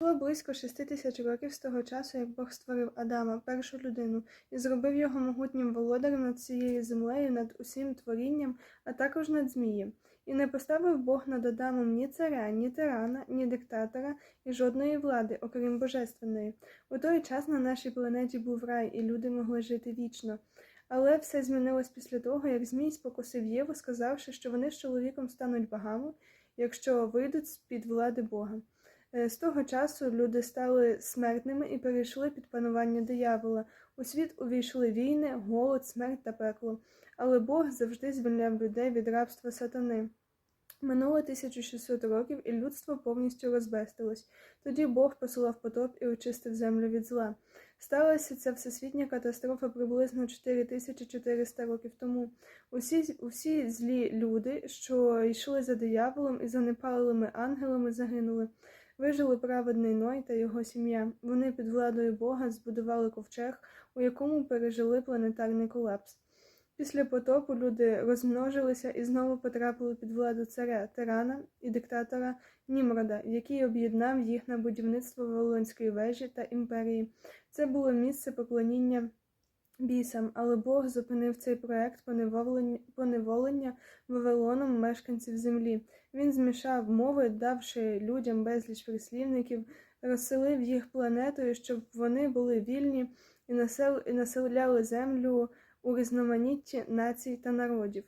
Було близько шести тисяч років з того часу, як Бог створив Адама, першу людину, і зробив його могутнім володарем над цією землею, над усім творінням, а також над змієм. І не поставив Бог над Адамом ні царя, ні тирана, ні диктатора і жодної влади, окрім божественної. У той час на нашій планеті був рай, і люди могли жити вічно. Але все змінилось після того, як Змій спокусив Єву, сказавши, що вони з чоловіком стануть богами, якщо вийдуть з-під влади Бога. Е, З того часу люди стали смертними і перейшли під панування диявола. У світ увійшли війни, голод, смерть та пекло. Але Бог завжди звільняв людей від рабства сатани. Минуло 1600 років, і людство повністю розбестилось. Тоді Бог посилав потоп і очистив землю від зла. Сталася ця всесвітня катастрофа приблизно 4400 років тому. Усі, усі злі люди, що йшли за дияволом і за непалими ангелами, загинули. Вижили праведний Ной та його сім'я. Вони під владою Бога збудували ковчег, у якому пережили планетарний колапс. Після потопу люди розмножилися і знову потрапили під владу царя, тирана і диктатора Німрода, який об'єднав їх на будівництво Вавилонської вежі та імперії. Це було місце поклоніння бісам, але Бог зупинив цей проект поневолення, Вавилоном мешканців землі. Він змішав мови, давши людям безліч прислівників, розселив їх планетою, щоб вони були вільні і населяли землю у різноманітті націй та народів.